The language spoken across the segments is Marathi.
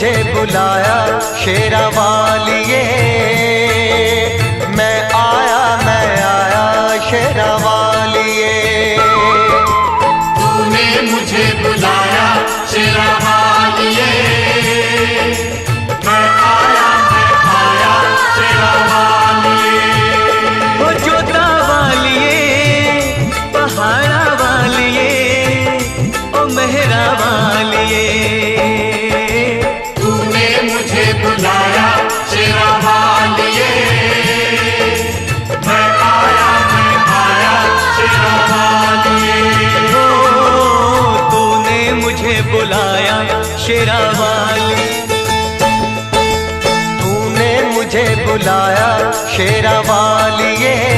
तुझे बुलाया शेरा वालिए मुझे बुलाया शेरावाली। तूने मुझे बुलाया शेरा ये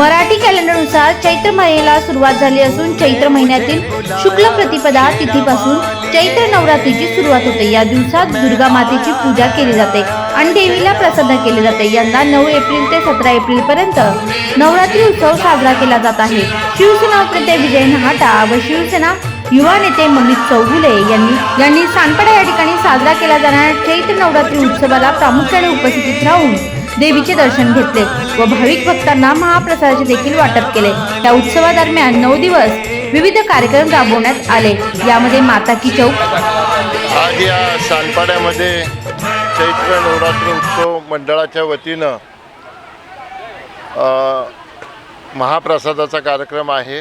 मराठी कॅलेंडरनुसार चैत्र महिन्याला सुरुवात झाली असून चैत्र महिन्यातील शुक्ल प्रतिपदा तिथीपासून चैत्र नवरात्रीची सुरुवात होते. या दिवसात दुर्गा मातेची पूजा केली जाते आणि देवीला प्रसन्न केले जाते. यंदा नऊ एप्रिल ते सतरा एप्रिल पर्यंत नवरात्री उत्सव साजरा केला जात आहे. शिवसेना प्रते विजय नहाटा व शिवसेना युवा नेते मनीष चौगुले यांनी यांनी सानपडा या ठिकाणी साजरा केला जाणाऱ्या चैत्र नवरात्री उत्सवाला प्रामुख्याने उपस्थित राहून देवीचे दर्शन घेतले व भाविक भक्तांना महाप्रसादाचे देखील वाटप केले. या उत्सवादरम्यान नऊ दिवस विविध कार्यक्रम राबवण्यात आले. यामध्ये माता की चौक आज या सानपाड्यामध्ये चैत्र नवरात्र उत्सव मंडळाच्या वतीनं महाप्रसादाचा कार्यक्रम आहे.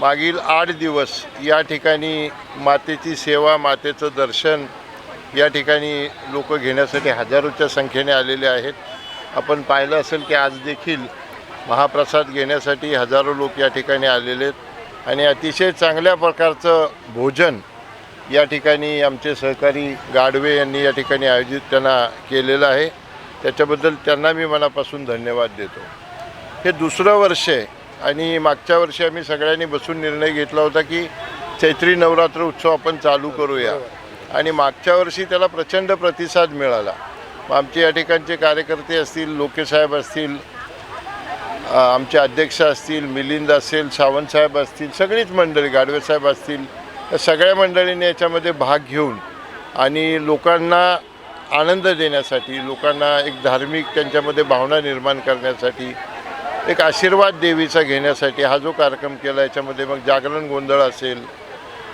मागील आठ दिवस या ठिकाणी मातेची सेवा मातेचं दर्शन या ठिकाणी लोक घेण्यासाठी हजारोच्या संख्येने आलेले आहेत. आपण पाहिलं असेल की आज देखील महाप्रसाद घेण्यासाठी हजारो लोक या ठिकाणी आलेले आहेत. आणि अतिशय चांगल्या प्रकारचं भोजन या ठिकाणी आमचे सहकारी गाडवे यांनी या ठिकाणी आयोजित त्यांना केलेलं आहे. त्याच्याबद्दल त्यांना मी मनापासून धन्यवाद देतो. हे दुसरं वर्ष आहे आणि मागच्या वर्षी आम्ही सगळ्यांनी बसून निर्णय घेतला होता की चैत्री नवरात्र उत्सव आपण चालू करूया. आणि मागच्या वर्षी त्याला प्रचंड प्रतिसाद मिळाला. मग आमचे या ठिकाणचे कार्यकर्ते असतील लोकेसाहेब असतील आमचे अध्यक्ष असतील मिलिंद असेल सावंतसाहेब असतील सगळीच मंडळी गाडवेसाहेब असतील या सगळ्या मंडळींनी याच्यामध्ये भाग घेऊन आणि लोकांना आनंद देण्यासाठी लोकांना एक धार्मिक त्यांच्यामध्ये भावना निर्माण करण्यासाठी एक आशीर्वाद देवीचा घेण्यासाठी हा जो कार्यक्रम केला याच्यामध्ये मग जागरण गोंधळ असेल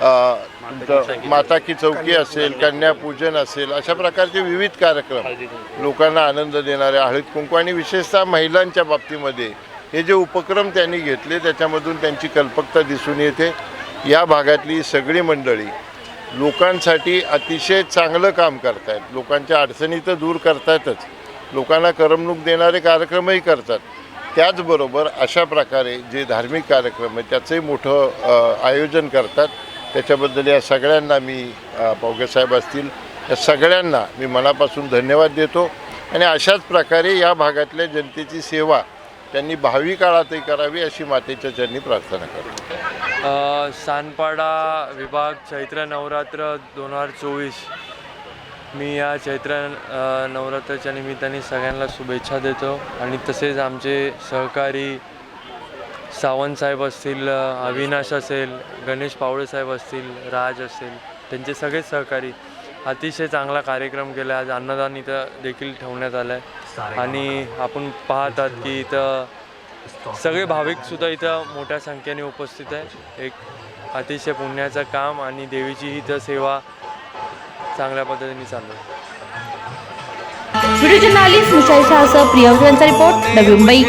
माता की चौकी असेल कन्यापूजन असेल अशा प्रकारचे विविध कार्यक्रम लोकांना आनंद देणारे हळद कुंकू आणि विशेषतः महिलांच्या बाबतीमध्ये हे जे उपक्रम त्यांनी घेतले त्याच्यामधून त्यांची कल्पकता दिसून येते. या भागातली सगळी मंडळी लोकांसाठी अतिशय चांगलं काम करतायत. लोकांच्या अडचणी तर दूर करतायतच. लोकांना करमणूक देणारे कार्यक्रमही करतात. त्याचबरोबर अशा प्रकारे जे धार्मिक कार्यक्रम आहे त्याचंही मोठं आयोजन करतात. त्याच्याबद्दल या सगळ्यांना मी अ, पावगेसाहेब असतील या सगळ्यांना मी मनापासून धन्यवाद देतो. आणि अशाच प्रकारे या भागातल्या जनतेची सेवा त्यांनी भावी काळातही करावी अशी मातेच्या चरणी प्रार्थना करतो. सानपाडा विभाग चैत्र नवरात्र दोन हजार चोवीस. मी या चैत्र नवरात्राच्या निमित्ताने सगळ्यांना शुभेच्छा देतो. आणि तसेच आमचे सहकारी सावंत साहेब असतील अविनाश असेल गणेश पावळे साहेब असतील राज असेल त्यांचे सगळेच सहकारी. अतिशय चांगला कार्यक्रम केला. आज अन्नदान इथं देखील ठेवण्यात आलं आहे आणि आपण पाहतात की इथं सगळे भाविकसुद्धा इथं मोठ्या संख्येने उपस्थित आहे एक अतिशय पुण्याचं काम आणि देवीची इथं सेवा चांगल्या पद्धतीने चालू आहे. Video journalist मुशाई report Navi Mumbai